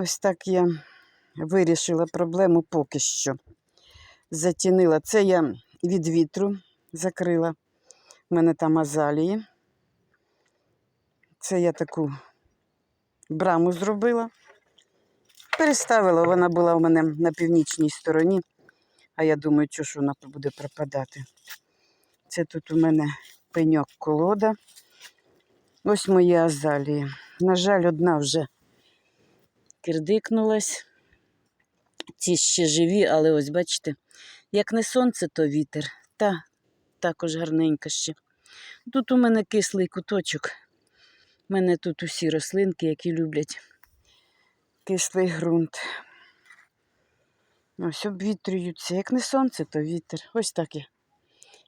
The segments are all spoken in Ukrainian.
Ось так я вирішила проблему поки що. Затінила. Це я від вітру закрила. У мене там азалії. Це я таку браму зробила. Переставила, вона була у мене на північній стороні, а я думаю, що ж вона буде пропадати. Це тут у мене пеньок колода. Ось мої азалії. На жаль, одна вже кирдикнулась. Ці ще живі, але ось бачите, як не сонце, то вітер. Та також гарненька ще. Тут у мене кислий куточок. У мене тут усі рослинки, які люблять кислий ґрунт. Ось обвітрюються. Як не сонце, то вітер. Ось так я.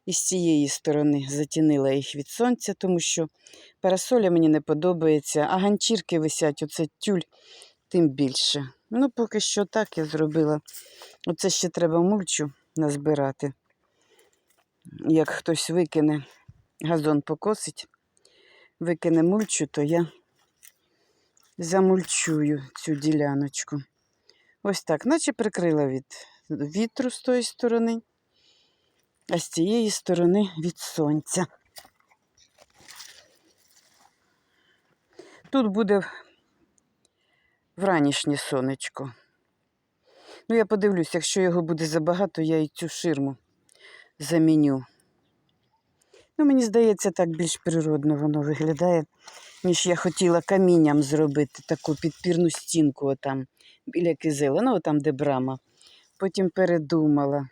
І з цієї сторони затінила їх від сонця, тому що парасоля мені не подобається, а ганчірки висять, оце тюль, тим більше. Ну, поки що так я зробила. Оце ще треба мульчу назбирати. Як хтось викине, газон покосить, викине мульчу, то я замульчую цю діляночку. Ось так, наче прикрила від вітру з тої сторони, а з цієї сторони від сонця. Тут буде вранішнє сонечко. Ну, я подивлюсь, якщо його буде забагато, я і цю ширму заміню. Ну, мені здається, так більш природно воно виглядає, ніж я хотіла камінням зробити таку підпірну стінку отам, біля кизила, ну там, де брама. Потім передумала.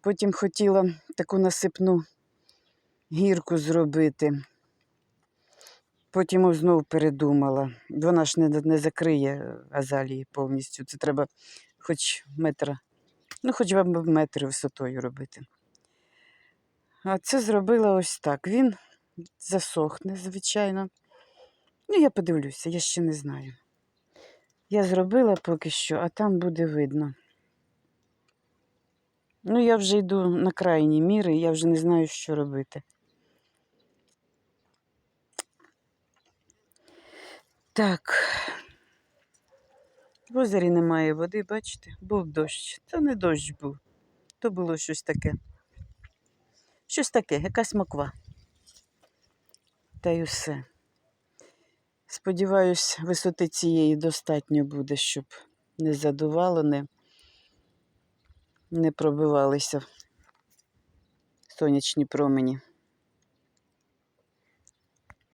Потім хотіла таку насипну гірку зробити. Потім знов передумала. Вона ж не, не закриє азалії повністю. Це треба хоч метра, ну хоч вам метр висотою робити. А це зробила ось так. Він засохне, звичайно. Ну, я подивлюся, я ще не знаю. Я зробила поки що, а там буде видно. Ну, я вже йду на крайні міри, я вже не знаю, що робити. Так. В озері немає води, бачите? Був дощ. Та не дощ був. То було щось таке. Щось таке, якась моква. Та й усе. Сподіваюсь, висоти цієї достатньо буде, щоб не задувало, не, не пробивалися сонячні промені.